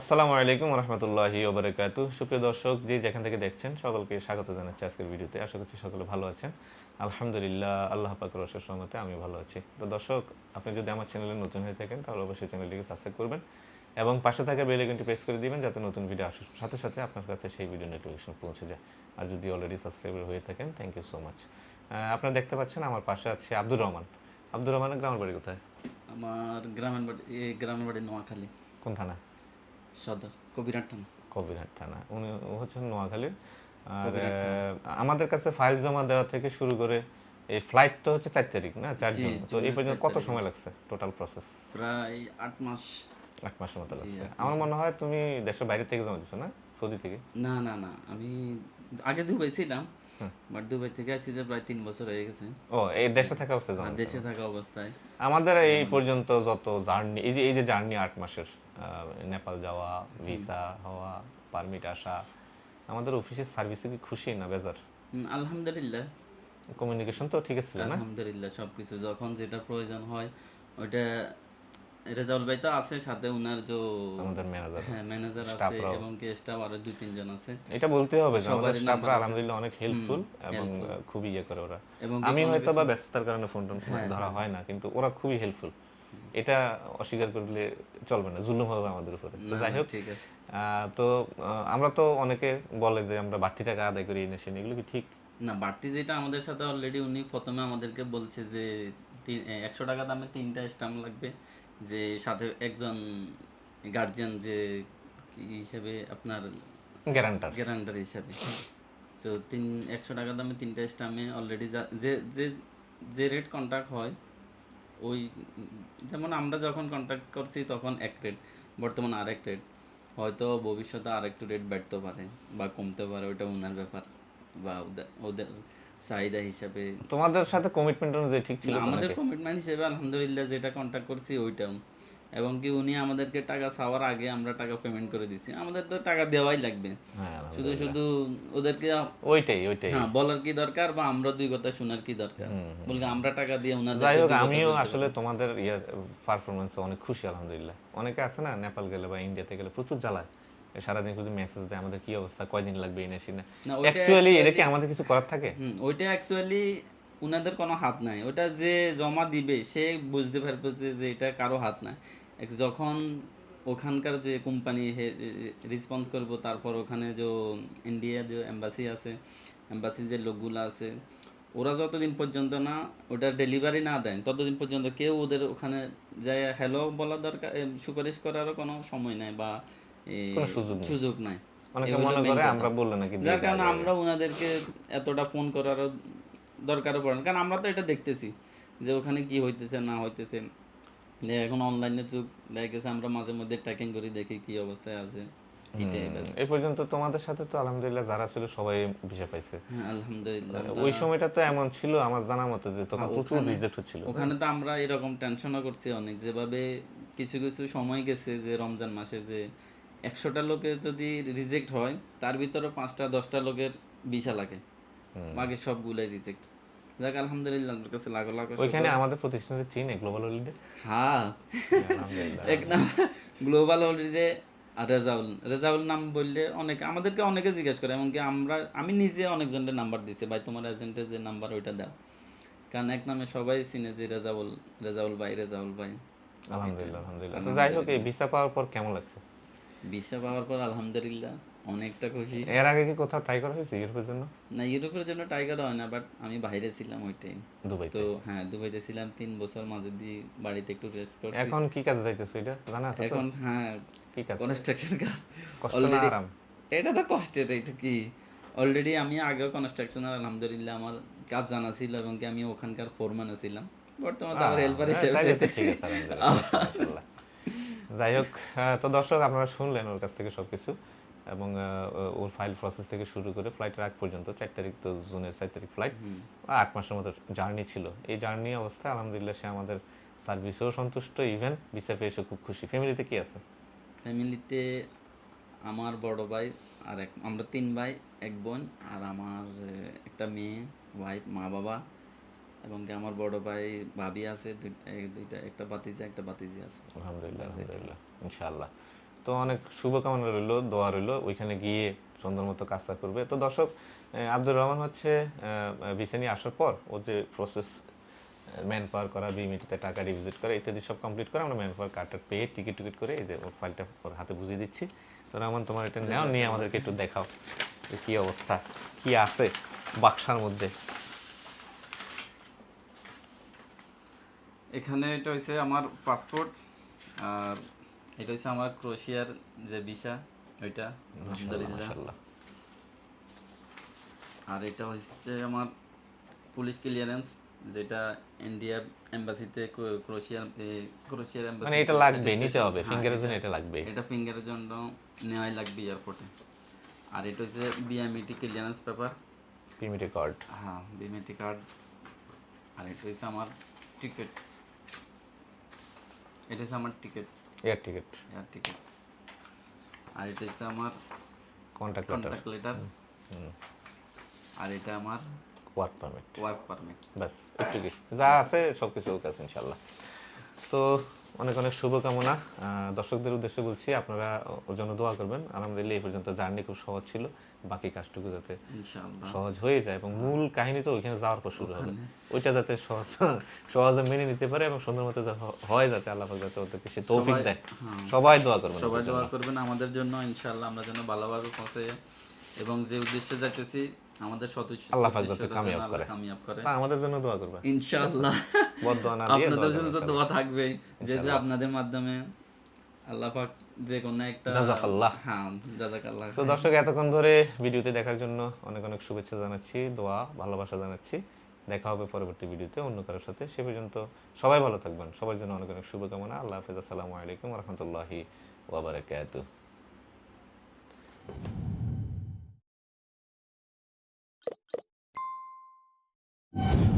আসসালামু আলাইকুম রহমতুল্লাহি ওবরাকাতু সুপ্রিয় দর্শক যে যেখান থেকে দেখছেন সকলকে স্বাগত জানাচ্ছি আজকের ভিডিওতে। আশা করছি সকলে ভালো আছেন। আলহামদুলিল্লাহ আল্লাহ পাকের অশেষ রহমতে আমি ভালো আছি। তো দর্শক আপনি যদি আমার চ্যানেলে নতুন হয়ে থাকেন তাহলে অবশ্যই চ্যানেলটিকে সাবস্ক্রাইব করবেন এবং পাশে থাকা বেল আইকনটি প্রেস করে দিবেন যাতে নতুন ভিডিও আসার সাথে সাথে আপনার কাছে সেই ভিডিও নোটিফিকেশন পৌঁছে যায়। আর যদি অলরেডি সাবস্ক্রাইবার হয়ে থাকেন থ্যাংক ইউ সো মাচ আপনারা দেখতে পাচ্ছেন আমার পাশে আছে আব্দুর রহমান। আব্দুর রহমানের গ্রামের বাড়ি কোথায়? আমার গ্রামের বাড়ি এই গ্রামের বাড়ি নোয়াখালী। কোন থানা? সদর কবিরাট থানা। কবিরহাট থানা। উনি হচ্ছেন নোয়াখালীর। আর আমাদের কাছে ফাইল জমা দেওয়া থেকে শুরু করে এই ফ্লাইট তো হচ্ছে চার তারিখ না? চার জুন। তো এই পর্যন্ত কত সময় লাগছে টোটাল প্রসেস প্রায় আট মাস। এক মাসের মতো লাগছে। আমার মনে হয় তুমি দেশের বাইরে থেকে জমা দিছো না? সৌদি থেকে? না না না। আমি আগে দুবাই ছিলাম বাট দুবাই থেকে আসছি যে প্রায় তিন বছর হয়ে গেছে। ও এই দেশে থাকা অবস্থায় দেশে থাকা অবস্থায়। আমাদের এই পর্যন্ত যত জার্নি এই যে এই যে জার্নি আট মাসের নেপাল যাওয়া ভিসা হওয়া পারমিট আসা আমাদের অফিসের সার্ভিসে কি খুশি না বেজার? আলহামদুলিল্লাহ। কমিউনিকেশন তো ঠিক আছে না? আলহামদুলিল্লাহ সবকিছু। যখন যেটা প্রয়োজন হয় ওইটা রেজাউল ভাই তো আছে সাথে উনার যে আমাদের ম্যানেজার হ্যাঁ ম্যানেজার আছে এবং কি স্টাফ আরও দুই তিনজন আছে। এটা বলতে হবে যে আমাদের স্টাফরা আলহামদুলিল্লাহ অনেক হেল্পফুল এবং খুবই ইয়ে করে ওরা। আমি হয়তো বা ব্যস্ততার কারণে ফোন টোন হ্যাঁ, ধরা হয়। না কিন্তু ওরা খুবই হেল্পফুল এটা অস্বীকার করলে চলবে না জুলুম হবে আমাদের উপরে। তো যাই হোক ঠিক আছে। তো আমরা তো অনেকে বলে যে আমরা বাড়তি টাকা আদায় করি এনে এগুলো কি ঠিক? না বাড়তি যেটা আমাদের সাথে অলরেডি উনি প্রথমে আমাদেরকে বলছে যে একশো টাকা দামে তিনটা স্টাম্প লাগবে। যে সাথে একজন গার্জিয়ান যে কি হিসেবে আপনার গ্যারান্টার। গ্যারান্টার হিসাবে। তো তিন একশো টাকা দামে তিনটা স্টাম্পে অলরেডি যে যে যে রেট কন্ট্যাক্ট হয় ওই যেমন আমরা যখন কন্ট্যাক্ট করছি তখন এক রেট বর্তমানে আরেক রেট হয়তো ভবিষ্যতে আরেকটু রেট বাড়তে পারে বা কমতে পারে ওটা ওনার ব্যাপার বা ওদের ওদের চাহিদা হিসাবে। তোমাদের সাথে কমিটমেন্ট অনুযায়ী ঠিক ছিল আমাদের কমিটমেন্ট হিসেবে আলহামদুলিল্লাহ যেটা কন্ট্যাক্ট করছি ওইটাও এবং কি উনি আমাদেরকে টাকা চাওয়ার আগে আমরা টাকা পেমেন্ট করে দিছি। আমাদের তো টাকা দেওয়াই লাগবে। হ্যাঁ শুধু শুধু ওদেরকে ওইটাই ওইটাই। হ্যাঁ বলার কি দরকার বা আমরা দুই কথা শোনার কি দরকার? বলকে আমরা টাকা দিয়ে ওনাদের যাই হোক আমিও আসলে তোমাদের ইয়ার পারফরমেন্সে অনেক খুশি আলহামদুলিল্লাহ। অনেকে আছে না নেপাল গেলে বা ইন্ডিয়াতে গেলে প্রচুর জ্বালায়। সারাদিন মেসেজ দেয় আমাদের কি অবস্থা কয়দিন লাগবে এনে সিনে না, অ্যাকচুয়ালি এটা কি আমাদের কিছু করার থাকে? ওইটা অ্যাকচুয়ালি উনাদের কোনো হাত নাই। ওটা যে জমা দিবে সে বুঝতে পারবে যে এটা কারও হাত এক- যখন ওখানকার যে কোম্পানি রেসপন্স করব তারপর ওখানে যে ইন্ডিয়া যে এম্বাসি আছে এম্বাসির যে লোকগুলো আছে ওরা যতদিন পর্যন্ত না ওটা ডেলিভারি না দেন ততদিন পর্যন্ত কেউ ওদের ওখানে যায় হ্যালো বলা দরকার সুপারিশ করারও কোনো সময় নাই বা কোনো সুযোগ সুযোগ নাই। অনেকে মনে করে আমরা বললে নাকি যার কারণে আমরা ওনাদেরকে এতটা ফোন করারও দরকারও পড়ে না। কারণ আমরা তো এটা দেখতেছি যে ওখানে কি হইতেছে না হইতেছে। এখন অনলাইনে যুগ দেখা গেছে আমরা মাঝে মধ্যে ট্র্যাকিং করি দেখি কি অবস্থায় আছে এই পর্যন্ত তোমাদের সাথে তো আলহামদুলিল্লাহ যারা ছিল সবাই ভিসা পাইছে। হ্যাঁ আলহামদুলিল্লাহ। ওই সময়টা তো এমন ছিল আমার জানা মতে যে তখন হ্যাঁ, প্রচুর রিজেক্ট হচ্ছিল। ওখানে তো আমরা এরকম টেনশনও করছি অনেক। যেভাবে কিছু কিছু সময় গেছে যে রমজান মাসে যে একশোটা লোকের যদি রিজেক্ট হয় তার ভিতরে পাঁচটা দশটা লোকের বিশা লাগে। বাকি সবগুলোই রিজেক্ট যাক আলহামদুলিল্লাহ আমার কাছে লাখো লাখো ওইখানে আমাদের প্রতিষ্ঠানের চিনে গ্লোবাল হলিডে হ্যাঁ। এক নাম গ্লোবাল হলিডে আর রেজাউল। রেজাউল নাম বললে অনেকে আমাদেরকে অনেকে জিজ্ঞেস করে এমনকি আমরা আমি নিজে অনেকজনের নাম্বার দিছি ভাই তোমার এজেন্টের যে নাম্বার ওইটা দাও। কারণ এক নামে সবাই চিনে যে রেজাউল রেজাউল ভাই রেজাউল ভাই। আলহামদুলিল্লাহ আলহামদুলিল্লাহ। তো যাই হোক এই ভিসা পাওয়ার পর কেমন লাগছে? ভিসা পাওয়ার পর আলহামদুলিল্লাহ অনেকটা খুশি। এর আগে কি কোথাও ট্রাই করা হয়েছে ইউরোপের জন্য? না ইউরোপের জন্য টাইগার হয় না বাট আমি বাইরে ছিলাম ওইটাই দুবাই তো হ্যাঁ দুবাইতে ছিলাম তিন বছর মাঝে দিয়ে বাড়িতে একটু রেস্ট করছি। এখন কি কাজে যাইতেছো এটা? জানা আছে তো? এখন হ্যাঁ কি কাজ? কনস্ট্রাকশন কাজ। কষ্ট না আরাম? এটা তো কষ্টের এটা কি? অলরেডি আমি আগেও কনস্ট্রাকশনের আলহামদুলিল্লাহ আমার কাজ জানা ছিল এবং কি আমি ওখানকার ফোরম্যানও ছিলাম। বর্তমানে আমার হেল্পার হিসেবে ঠিক আছে আলহামদুলিল্লাহ, মাশাআল্লাহ। যাই হোক তো দর্শক আপনারা শুনলেন ওর কাছ থেকে সব কিছু এবং ওর ফাইল প্রসেস থেকে শুরু করে ফ্লাইটের আগ পর্যন্ত চার তারিখ তো জুনের চার তারিখ ফ্লাইট আট মাসের মতো জার্নি ছিল। এই জার্নি অবস্থায় আলহামদুলিল্লাহ সে আমাদের সার্ভিসেও সন্তুষ্ট ইভেন বিচার পেয়ে এসে খুব খুশি। ফ্যামিলিতে কি আছে? ফ্যামিলিতে আমার বড় ভাই আর এক আমরা তিন ভাই এক বোন আর আমার একটা মেয়ে ওয়াইফ মা বাবা এবং আমার বড় ভাই ভাবি আছে দুই- দুইটা একটা বাতিজা একটা বাতিজি আছে। আলহামদুলিল্লাহ আলহামদুলিল্লাহ ইনশাআল্লাহ। তো অনেক শুভকামনা রইল দোয়া রইল ওইখানে গিয়ে সুন্দর মতো কাজটা করবে। তো দর্শক আব্দুর রহমান হচ্ছে ভিসা নিয়ে আসার পর ও যে প্রসেস ম্যান পাওয়ার করা বিমিটিতে টাকা ডিপোজিট করা ইত্যাদি সব কমপ্লিট করে আমরা ম্যান পাওয়ার কার্ডটা পেয়ে টিকিট টিকিট করে এই যে ওর ফাইলটা ওর হাতে বুঝিয়ে দিচ্ছি। তো রহমান তোমার এটা নাও নিয়ে আমাদেরকে একটু দেখাও কি অবস্থা কি আছে বাক্সার মধ্যে। এখানে এটা হচ্ছে আমার পাসপোর্ট আর এটা হচ্ছে আমার ক্রোশিয়ার যে ভিসা ওইটা আলহামদুলিল্লাহ। মাশাআল্লাহ। আর এটা হচ্ছে আমার পুলিশ ক্লিয়ারেন্স যেটা ইন্ডিয়া এম্বাসিতে ক্রোশিয়ার ক্রোশিয়ার এম্বাসি মানে এটা লাগবে নিতে হবে ফিঙ্গারের জন্য এটা লাগবে। এটা ফিঙ্গারের জন্য নেওয়াই লাগবে এয়ারপোর্টে আর এটা হচ্ছে বিএমইটি ক্লিয়ারেন্স পেপার পিমিটি কার্ড হ্যাঁ বিএমইটি কার্ড আর এটা হচ্ছে আমার টিকিট এটা হচ্ছে আমার ticket air ticket air ticket আর এটা হচ্ছে আমার কন্ট্যাক্ট লেটার কন্ট্যাক্ট লেটার আর এটা আমার ওয়ার্ক পারমিট ওয়ার্ক পারমিট বাস একটু কি? যা আছে সব কিছু ওকে আছে ইনশাল্লাহ। তো অনেক অনেক শুভকামনা। দর্শকদের উদ্দেশ্যে বলছি আপনারা ওর জন্য দোয়া করবেন। আলহামদুলিল্লাহ এই পর্যন্ত জার্নি খুব সহজ ছিল। বাকি কাজটুকু যাতে সহজ হয়ে যায় এবং মূল কাহিনী তো ওইখানে যাওয়ার পর শুরু হবে। ওইটা যাতে সহজ সহজে মেনে নিতে পারে এবং সুন্দর মতো হয় যাতে আল্লাহ যাতে ওদেরকে সে তৌফিক দেয়। হ্যাঁ। সবাই দোয়া করবেন সবাই দোয়া করবেন আমাদের জন্য। ইনশাআল্লাহ আমরা যেন ভালোভাবে পৌঁছে এবং যে উদ্দেশ্যে যাইতেছি আমাদের সদস্য আল্লাহ পাক যাতে কামিয়াব করে। কামিয়াব করে। তা আমাদের জন্য দোয়া করবেন। ইনশাআল্লাহ। বদোয়া না দিয়ে আপনাদের জন্য তো দোয়া থাকবেই। যে যে আপনাদের মাধ্যমে আল্লাহ পাক যে কোনো একটা জাযাকাল্লাহ। হ্যাঁ জাযাকাল্লাহ। তো দর্শক এতক্ষণ ধরে ভিডিওতে দেখার জন্য অনেক অনেক শুভেচ্ছা জানাচ্ছি দোয়া ভালোবাসা জানাচ্ছি। দেখা হবে পরবর্তী ভিডিওতে অন্য কারোর সাথে। সে পর্যন্ত সবাই ভালো থাকবেন। সবার জন্য অনেক অনেক শুভকামনা। আল্লাহ হাফিজ। আসসালামু আলাইকুম রহমতুল্লাহি you